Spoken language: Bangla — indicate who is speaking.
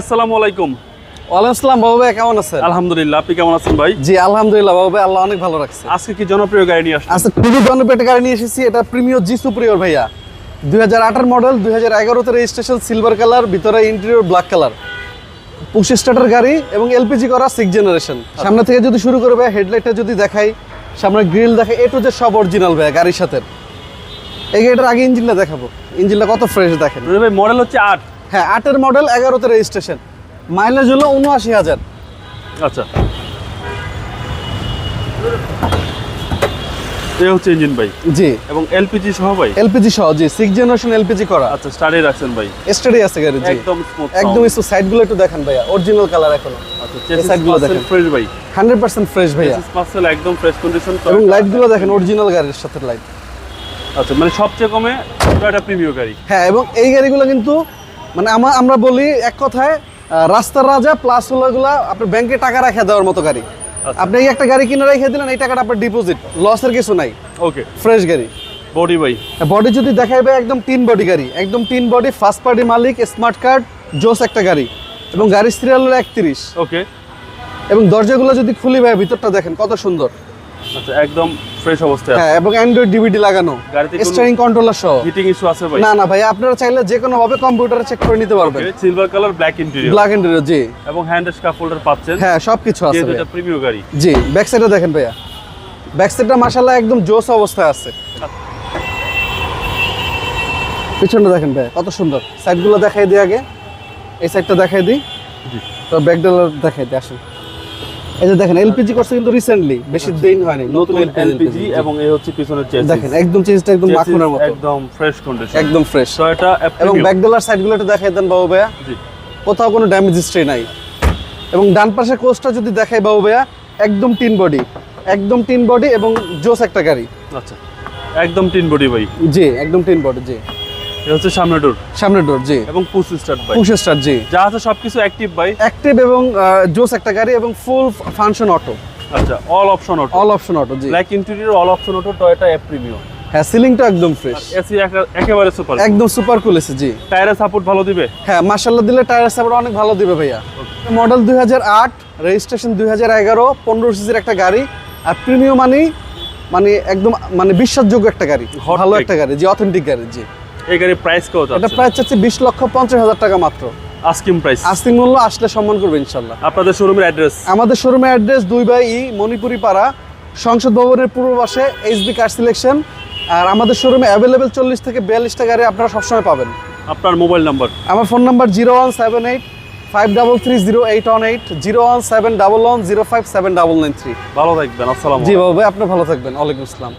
Speaker 1: আসসালামু আলাইকুম।
Speaker 2: ওয়ালাইকুম আসসালাম বাবু ভাই কেমন আছেন?
Speaker 1: আলহামদুলিল্লাহ আপনি কেমন আছেন ভাই?
Speaker 2: জি আলহামদুলিল্লাহ বাবু ভাই আল্লাহ অনেক ভালো রাখছে।
Speaker 1: আজকে কি জনপ্রিয় গাড়ি নিয়ে আসছেন
Speaker 2: আচ্ছা খুবই জনপ্রিয় গাড়ি নিয়ে এসেছি এটা প্রিমিয়র জি সুপ্রিয়র ভাইয়া। দুই হাজার আঠার মডেল দুই হাজার এগারোতে রেজিস্ট্রেশন সিলভার কালার ভিতরে interior black colour push starter গাড়ি এবং এলপিজি করা সিক্স জেনারেশন সামনে থেকে যদি শুরু করবে হেডলাইটটা যদি দেখাই সামনে গ্রিল দেখাই এ টু যে সব অরিজিনাল ভাইয়া গাড়ির সাথে। এই গাড়িটার আগে ইঞ্জিনটা দেখাবো। ইঞ্জিনটা কত ফ্রেশ দেখেন।
Speaker 1: ভাই মডেল হচ্ছে আট।
Speaker 2: হ্যাঁ আটের মডেল এগারোতে রেজিস্ট্রেশন মাইলেজ হলো উনআশি হাজার।
Speaker 1: আচ্ছা। এই হচ্ছে ইঞ্জিন ভাই।
Speaker 2: জি।
Speaker 1: এবং এলপিজি সহ ভাই?
Speaker 2: এলপিজি সহ জি সিক্স জেনারেশন এলপিজি করা।
Speaker 1: আচ্ছা স্টার্টে রাখছেন ভাই।
Speaker 2: স্টাডি আছে গাড়ি জি।
Speaker 1: একদম স্মুথ
Speaker 2: একদম একটু সাইডগুলো একটু দেখেন ভাইয়া অরিজিনাল কালার এখনও।
Speaker 1: আচ্ছা
Speaker 2: এই গুলো দেখেন।
Speaker 1: ফ্রেশ ভাই।
Speaker 2: হান্ড্রেড পার্সেন্ট ফ্রেশ ভাইয়া।
Speaker 1: পার্সেল একদম ফ্রেশ কন্ডিশন
Speaker 2: এবং লাইটগুলো দেখেন অরিজিনাল গাড়ির সাথে লাইট
Speaker 1: আচ্ছা মানে সবচেয়ে কমে একটা প্রিমিয় গাড়ি।
Speaker 2: হ্যাঁ এবং এই গাড়িগুলো কিন্তু মানে আমা- আমরা বলি এক কথায় রাস্তার রাজা প্লাস হলো এগুলা আপনার ব্যাংকে টাকা রেখে দেওয়ার মতো গাড়ি।
Speaker 1: আচ্ছা।
Speaker 2: আপনি এই একটা গাড়ি কিনে রেখে দিলেন এই টাকাটা আপনার ডিপোজিট লসের কিছু নাই।
Speaker 1: ওকে
Speaker 2: ফ্রেশ গাড়ি।
Speaker 1: বডি ভাই।
Speaker 2: বডি যদি দেখাইবে একদম তিন বডি গাড়ি। একদম তিন বডি ফার্স্ট পার্টি মালিক স্মার্ট কার্ড জোস একটা গাড়ি। এবং গাড়ির সিরিয়াল হলো একত্রিশ।
Speaker 1: ওকে
Speaker 2: এবং দরজাগুলো যদি খুলি ভাই ভিতরটা দেখেন কত সুন্দর।
Speaker 1: আচ্ছা একদম ফ্রেশ অবস্থায়
Speaker 2: হ্যাঁ এবং অ্যান্ড্রয়েড ডিভিডি লাগানো।
Speaker 1: কোনো-
Speaker 2: কন্ট্রোলার সহ।
Speaker 1: হিটিং ইস্যু আছে ভাই?
Speaker 2: না না ভাই আপনারা চাইলে যে কোনো ভাবে কম্পিউটারে চেক করে নিতে পারবেন।
Speaker 1: Silver colour black interior
Speaker 2: black and জি।
Speaker 1: এবং হ্যান্ড স্কাফ হোল্ডার পাচ্ছেন।
Speaker 2: হ্যাঁ সবকিছু আছে
Speaker 1: এটা প্রিমিয় গাড়ি।
Speaker 2: জি ব্যাক সাইডে দেখেন ভাইয়া। ব্যাক সাইডটা মাশাআল্লাহ একদম জোস অবস্থায় আছে। পিছনটা দেখেন ভাইয়া কত সুন্দর। সাইডগুলো দেখাই দিই আগে। এই সাইডটা দেখাই দিই।
Speaker 1: জি।
Speaker 2: তো ব্যাক ডালার দেখাই দিই আসুন। এই যে দেখেন এলপিজি করছে কিন্তু রিসেন্টলি বেশি দিন হয়নি নতুন এলপিজি
Speaker 1: এবং এই হচ্ছে পিছনের চেসিস
Speaker 2: দেখেন একদম চেঞ্জটা একদম মাখনের মতো।
Speaker 1: একদম ফ্রেশ কন্ডিশন
Speaker 2: একদম ফ্রেশ
Speaker 1: তো এটা
Speaker 2: এবং
Speaker 1: premium।
Speaker 2: সাইডগুলো একটু দেখাই দেন বাবু ভাইয়া।
Speaker 1: জি।
Speaker 2: কোথাও কোনো ড্যামেজ হিস্ট্রি নাই। এবং ডান পাশে কোচটা যদি দেখাই বাবু ভাইয়া একদম টিন বডি একদম টিন বডি এবং জোস একটা গাড়ি।
Speaker 1: আচ্ছা। একদম টিন বডি ভাই।
Speaker 2: জি একদম টিন বডি জি।
Speaker 1: এটা হচ্ছে সামনে ডোর
Speaker 2: সামনের ডোর জি।
Speaker 1: এবং পুশ স্টার্ট ভাই
Speaker 2: পুশ স্টার জি।
Speaker 1: যা আছে সবকিছু অ্যাক্টিভ ভাই
Speaker 2: অ্যাক্টিভ এবং জোস একটা গাড়ি এবং ফুল ফাংশন অটো
Speaker 1: আচ্ছা all option auto
Speaker 2: all option auto জি।
Speaker 1: Black interior all option auto Toyota F premium
Speaker 2: হ্যাঁ সিলিংটা একদম ফ্রেশ
Speaker 1: এসি একেবারে সুপার
Speaker 2: একদম সুপার কুল এসে জি।
Speaker 1: টায়ারের সাপোর্ট ভালো দিবে?
Speaker 2: হ্যাঁ মার্শাল্লাহ দিলে টায়ার সাপোর্ট অনেক ভালো দিবে ভাইয়া। মডেল দুই হাজার আট রেজিস্ট্রেশন দুই হাজার এগারো পনেরো সিসির একটা গাড়ি। আর প্রিমিয়াম মানি মানে একদম মানে বিশ্বাসযোগ্য একটা গাড়ি। ভালো একটা গাড়ি জি অথেন্টিক গাড়ি জি।
Speaker 1: এই গাড়ির প্রাইস কত
Speaker 2: এটা প্রাইস চাচ্ছে বিশ লক্ষ পঞ্চাশ হাজার টাকা মাত্র।
Speaker 1: আস্কিং প্রাইস
Speaker 2: আস্তিক মূল্য আসলে সম্মান করবে ইনশাল্লাহ।
Speaker 1: আপনাদের শোরুমের অ্যাড্রেস
Speaker 2: আমাদের শোরুমের অ্যাড্রেস দুই বাই ই মণিপুরি পাড়া সংসদ ভবনের পূর্ব পাশে এইচবি কার সিলেকশন আর আমাদের শোরুমে অ্যাভেলেবেল চল্লিশ থেকে বিয়াল্লিশটা গাড়ি আপনারা সবসময় পাবেন।
Speaker 1: আপনার মোবাইল নাম্বার
Speaker 2: আমার phone number zero one seven eight five double three zero eight one eight zero one seven double one zero five seven double nine three.
Speaker 1: ভালো থাকবেন আসসালাম
Speaker 2: জি বাবু ভাই আপনি ভালো থাকবেন। ওয়ালাইকুম আসসালাম।